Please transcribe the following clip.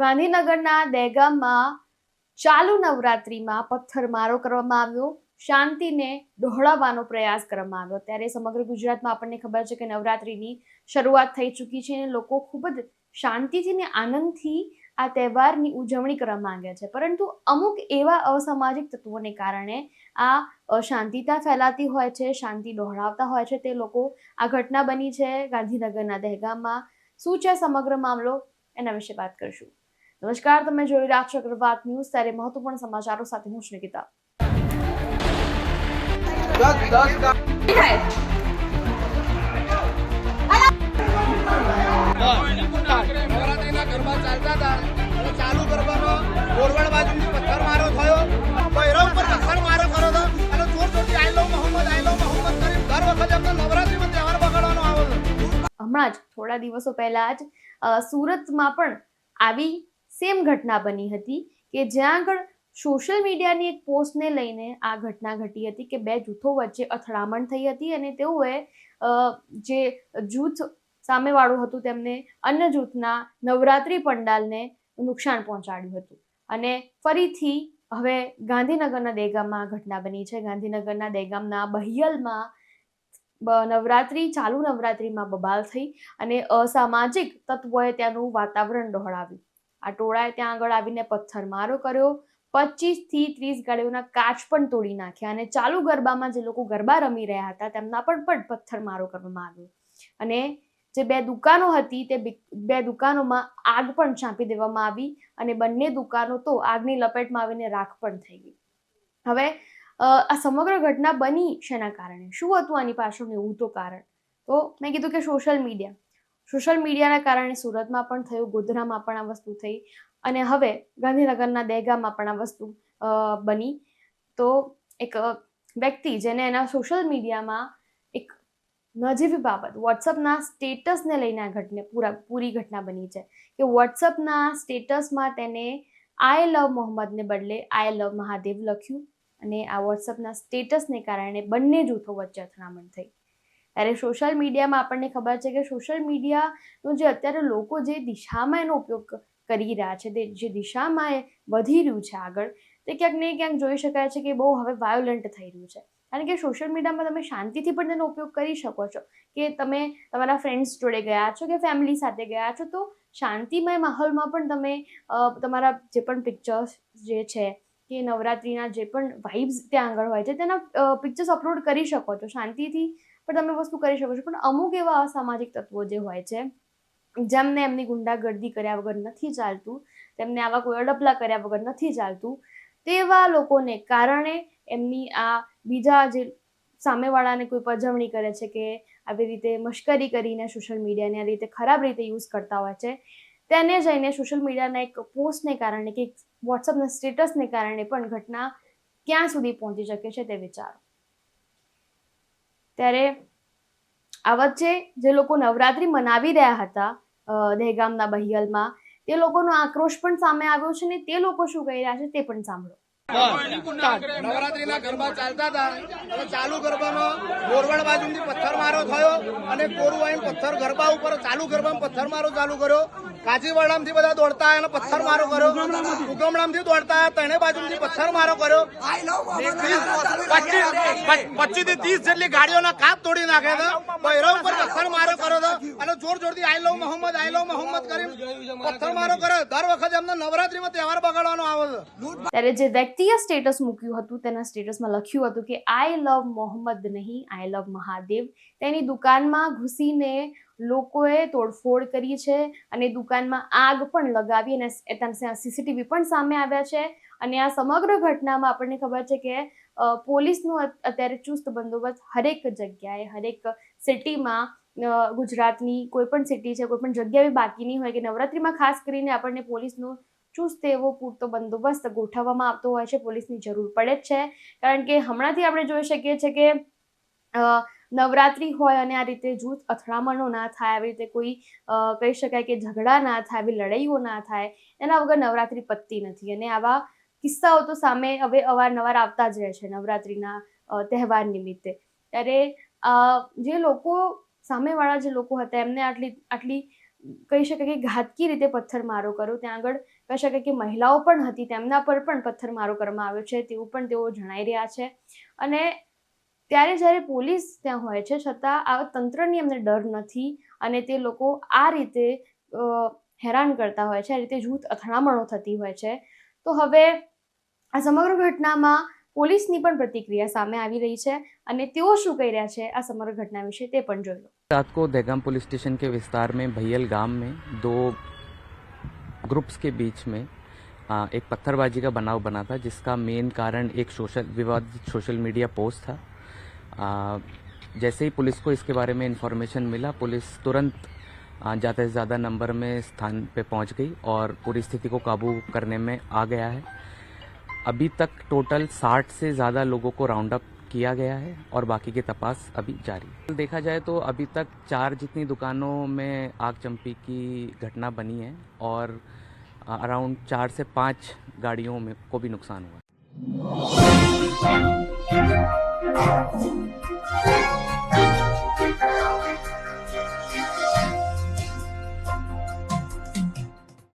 ગાંધીનગરના દહેગામમાં ચાલુ નવરાત્રિમાં પથ્થરમારો કરવામાં આવ્યો. શાંતિને દોહળાવવાનો પ્રયાસ કરવામાં આવ્યો. ત્યારે સમગ્ર ગુજરાતમાં આપણને ખબર છે કે નવરાત્રિની શરૂઆત થઈ ચૂકી છે અને લોકો ખૂબ જ શાંતિથી ને આનંદથી આ તહેવારની ઉજવણી કરવા માંગે છે. પરંતુ અમુક એવા અસામાજિક તત્વોને કારણે આ અશાંતિતા ફેલાતી હોય છે, શાંતિ દોહળાવતા હોય છે. તે લોકો આ ઘટના બની છે ગાંધીનગરના દહેગામમાં. શું છે સમગ્ર મામલો? એના વિશે વાત કરશું. નમસ્કાર, તમે જોઈ રહ્યા છો અગ્રવાત ન્યૂઝ. ત્યારે મહત્વપૂર્ણ સમાચારો સાથે હું છે હમણાં જ, થોડા દિવસો પહેલા જ સુરતમાં પણ આવી સેમ ઘટના બની હતી કે જ્યાં આગળ સોશિયલ મીડિયાની એક પોસ્ટને લઈને આ ઘટના ઘટી હતી કે બે જૂથો વચ્ચે અથડામણ થઈ હતી અને તેઓએ જે જૂથ સામેવાળું હતું તેમને અન્ય જૂથના નવરાત્રિ પંડાલને નુકસાન પહોંચાડ્યું હતું. અને ફરીથી હવે ગાંધીનગરના દેગામમાં આ ઘટના બની છે. ગાંધીનગરના દેગામના બહિયલમાં નવરાત્રિ, ચાલુ નવરાત્રિમાં બબાલ થઈ અને અસામાજિક તત્વોએ ત્યાંનું વાતાવરણ ડહોળાવ્યું. આ ટોળાએ ત્યાં આગળ આવીને પથ્થરમારો કર્યો પચીસ ત્રીસ ગાડીઓના કાચ પણ તોડી નાખ્યા અને ચાલુ ગરબામાં જે લોકો ગરબા રમી રહ્યા હતા તેમના પણ પણ પથ્થરમારો કરવામાં આવ્યો. અને જે બે દુકાનો હતી તે બે દુકાનોમાં આગ પણ છાંપી દેવામાં આવી અને બંને દુકાનો તો આગની લપેટમાં આવીને રાખ પણ થઈ ગઈ. હવે આ સમગ્ર ઘટના બની શેના કારણે? શું હતું આની પાછળનું એવું તો કારણ? તો મેં કીધું કે સોશિયલ મીડિયા સોશિયલ મીડિયાના કારણે સુરતમાં પણ થયું, ગોધરામાં પણ આ વસ્તુ થઈ અને હવે ગાંધીનગરના દહેગામમાં પણ આ વસ્તુ બની. તો એક વ્યક્તિ જેને એના સોશિયલ મીડિયામાં એક નજીવી બાબત, વોટ્સઅપના સ્ટેટસને લઈને આ ઘટના, પૂરા, પૂરી ઘટના બની છે કે વોટ્સઅપના સ્ટેટસમાં તેને આઈ લવ મોહમ્મદને બદલે આઈ લવ મહાદેવ લખ્યું અને આ વોટ્સઅપના સ્ટેટસને કારણે બંને જૂથો વચ્ચે અથડામણ થઈ. ત્યારે સોશિયલ મીડિયામાં આપણને ખબર છે કે સોશિયલ મીડિયાનું જે અત્યારે લોકો જે દિશામાં એનો ઉપયોગ કરી રહ્યા છે, તે જે દિશામાં એ વધી રહ્યું છે આગળ, તે ક્યાંક ને ક્યાંક જોઈ શકાય છે કે બહુ હવે વાયોલન્ટ થઈ રહ્યું છે. કારણ કે સોશિયલ મીડિયામાં તમે શાંતિથી પણ તેનો ઉપયોગ કરી શકો છો. કે તમે તમારા ફ્રેન્ડ્સ જોડે ગયા છો કે ફેમિલી સાથે ગયા છો, તો શાંતિમય માહોલમાં પણ તમે તમારા જે પણ પિક્ચર્સ જે છે, કે નવરાત્રિના જે પણ વાઇબ્સ ત્યાં આગળ હોય છે, તેના પિક્ચર્સ અપલોડ કરી શકો છો. શાંતિથી પણ તમે વસ્તુ કરી શકો છો. પણ અમુક એવા અસામાજિક તત્વો જે હોય છે, જેમને એમની ગુંડાગર્દી કર્યા વગર નથી ચાલતું, તેમને આવા કોઈ અડપલા કર્યા વગર નથી ચાલતું, તેવા લોકોને કારણે એમની આ બીજા જે સામેવાળાને કોઈ પજવણી કરે છે કે આવી રીતે મશ્કરી કરીને સોશિયલ મીડિયાને આ રીતે ખરાબ રીતે યુઝ કરતા હોય છે, તેને જઈને સોશિયલ મીડિયાના એક પોસ્ટને કારણે કે વોટ્સઅપના સ્ટેટસને કારણે પણ ઘટના ક્યાં સુધી પહોંચી શકે છે તે વિચારો. ત્યારે આ વચ્ચે જે લોકો નવરાત્રિ મનાવી રહ્યા હતા દહેગામના બહિયલમાં, તે લોકોનો આક્રોશ પણ સામે આવ્યો છે ને તે લોકો શું કહી રહ્યા છે તે પણ સાંભળો. નવરાત્રીના ગરબા ચાલતા હતા. અને ચાલુ ગરબામાં ગોરવડ બાજુથી પથ્થર મારો થયો અને કોરુવાઈ પથ્થર ગરબા ઉપર ચાલુ ગરબામાં પથ્થર મારો ચાલુ કર્યો. કાજીવાડામાંથી બધા દોડતા અને પથ્થર મારો કર્યો. ઉગમડામથી દોડતા ત્રણે બાજુથી પથ્થર મારો કર્યો. પચીસથી ત્રીસ જેટલી ગાડીઓના કાપ તોડી નાખ્યા હતા. ભૈરવ ઉપર પથ્થર મારો કર્યો હતો. અને જોર જોરથી I love Mohammad, I love Mohammad કરી પથ્થર મારો કર્યો. દર વખતે એમને નવરાત્રીમાં તહેવાર બગાડવાનો આવે ત્યારે જે વ્યક્તિએ સ્ટેટસ મૂક્યું હતું, તેના સ્ટેટસમાં લખ્યું હતું કે આઈ લવ મોહમ્મદ નહીં આઈ લવ મહાદેવ. તેની દુકાનમાં ઘૂસીને લોકોએ તોડફોડ કરી છે અને દુકાનમાં આગ પણ લગાવી અને સીસીટીવી પણ સામે આવ્યા છે. અને આ સમગ્ર ઘટનામાં આપણને ખબર છે કે પોલીસનો અત્યારે ચુસ્ત બંદોબસ્ત હરેક જગ્યાએ, હરેક સિટીમાં ગુજરાતની કોઈ પણ સિટી છે, કોઈ પણ જગ્યા એવી બાકી નહીં હોય કે નવરાત્રીમાં ખાસ કરીને આપણને પોલીસનો ચુસ્ત એવો પૂરતો બંદોબસ્ત ગોઠવવામાં આવતો હોય છે, પોલીસની જરૂર પડે જ છે. કારણ કે હમણાંથી આપણે જોઈ શકીએ છીએ કે નવરાત્રી હોય અને આ રીતે જૂથ અથડામણો ના થાય, આવી રીતે કોઈ કહી શકાય કે ઝઘડા ના થાય, આવી લડાઈઓ ના થાય, એના વગર નવરાત્રી પતતી નથી. અને આવા કિસ્સાઓ તો સામે હવે અવારનવાર આવતા જ રહે છે, નવરાત્રિના તહેવાર નિમિત્તે. ત્યારે જે લોકો, સામેવાળા જે લોકો હતા, એમને આટલી આટલી, કહી શકાય કે ઘાતકી રીતે પથ્થરમારો કર્યો. ત્યાં આગળ કહી શકાય કે મહિલાઓ પણ હતી તેમના પર પણ પથ્થરમારો કરવામાં આવ્યો છે તેવું પણ તેઓ જણાઈ રહ્યા છે અને ત્યારે જ્યારે પોલીસ ત્યાં હોય છે છતાં આ તંત્રની અમને ડર નથી અને તે લોકો આ રીતે અ, હેરાન કરતા હોય છે આ રીતે જૂથ અથડામણો થતી હોય છે તો હવે આ સમગ્ર ઘટનામાં પોલીસની પણ પ્રતિક્રિયા સામે આવી રહી છે અને તેઓ શું કહી રહ્યા છે આ સમગ્ર ઘટના વિશે તે પણ જોઈ લો रात को दहगाम पुलिस स्टेशन के विस्तार में भैयल गांव में दो ग्रुप्स के बीच में आ, एक पत्थरबाजी का बनाव बना था जिसका मेन कारण एक सोशल विवादित सोशल मीडिया पोस्ट था। आ, जैसे ही पुलिस को इसके बारे में इंफॉर्मेशन मिला पुलिस तुरंत ज़्यादा से ज़्यादा नंबर में स्थान पे पहुँच गई और पूरी स्थिति को काबू करने में आ गया है। अभी तक टोटल 60 से ज़्यादा लोगों को राउंड अप किया गया है और बाकी की तपास अभी जारी है। देखा जाए तो अभी तक चार जितनी दुकानों में आग चंपी की घटना बनी है और अराउंड चार से पाँच गाड़ियों में को भी नुकसान हुआ